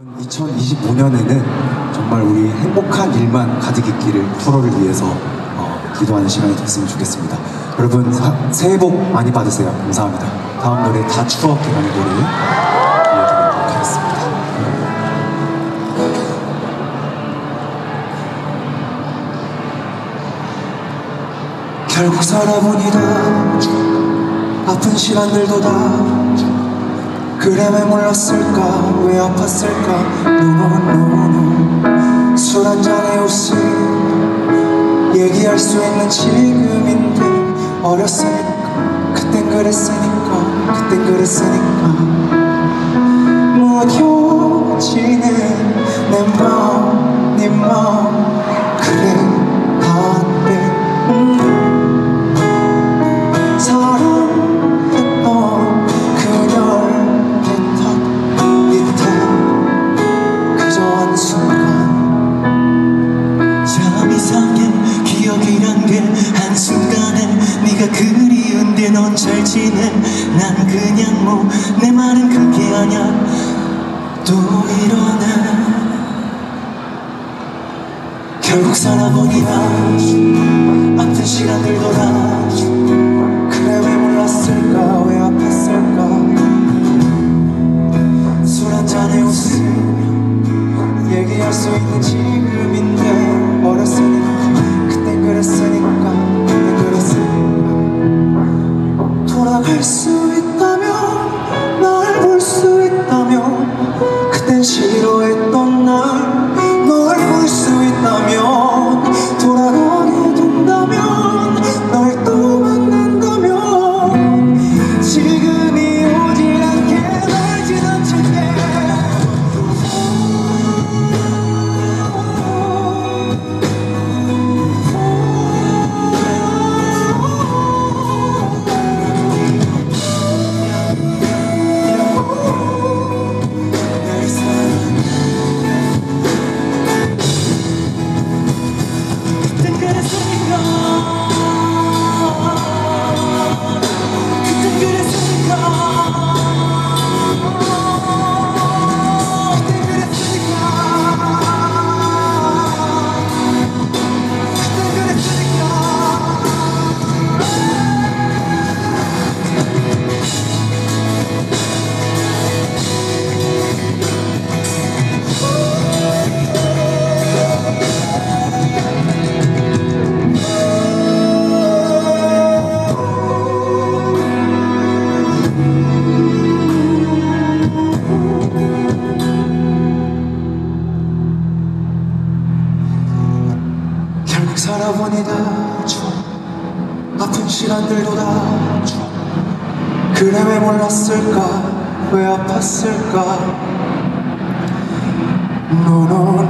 2025년에는 정말 우리 행복한 일만 가득 있기를 프로를 위해서 어, 기도하는 시간이 됐으면 좋겠습니다. 여러분 사- 새해 복 많이 받으세요. 감사합니다. 다음 노래 다 추억해가는 노래 들려드리도록 하겠습니다. 결국 살아보니 다 아픈 시간들도 다 그래 왜 몰랐을까? 왜 아팠을까? 노노노노 술 한잔에 웃을 얘기할 수 있는 지금인데 어렸으니까 그땐 그랬으니까 그땐 그랬으니까. 무뎌지는 말은 그게 아냐 또 일어나 결국 살아보니 나 아픈 시간들도 다 그래 왜 몰랐을까? 왜 아팠을까? 술 한잔에 웃으며 얘기할 수 있는 지금인데 어렸으니까 그땐 그랬으니까 그땐 그랬으니까. 돌아갈 수 있 결국 살아보니 다. 추억 아픈 시간들도 다 추억 그래 왜 몰랐을까? 왜 아팠을까? 노노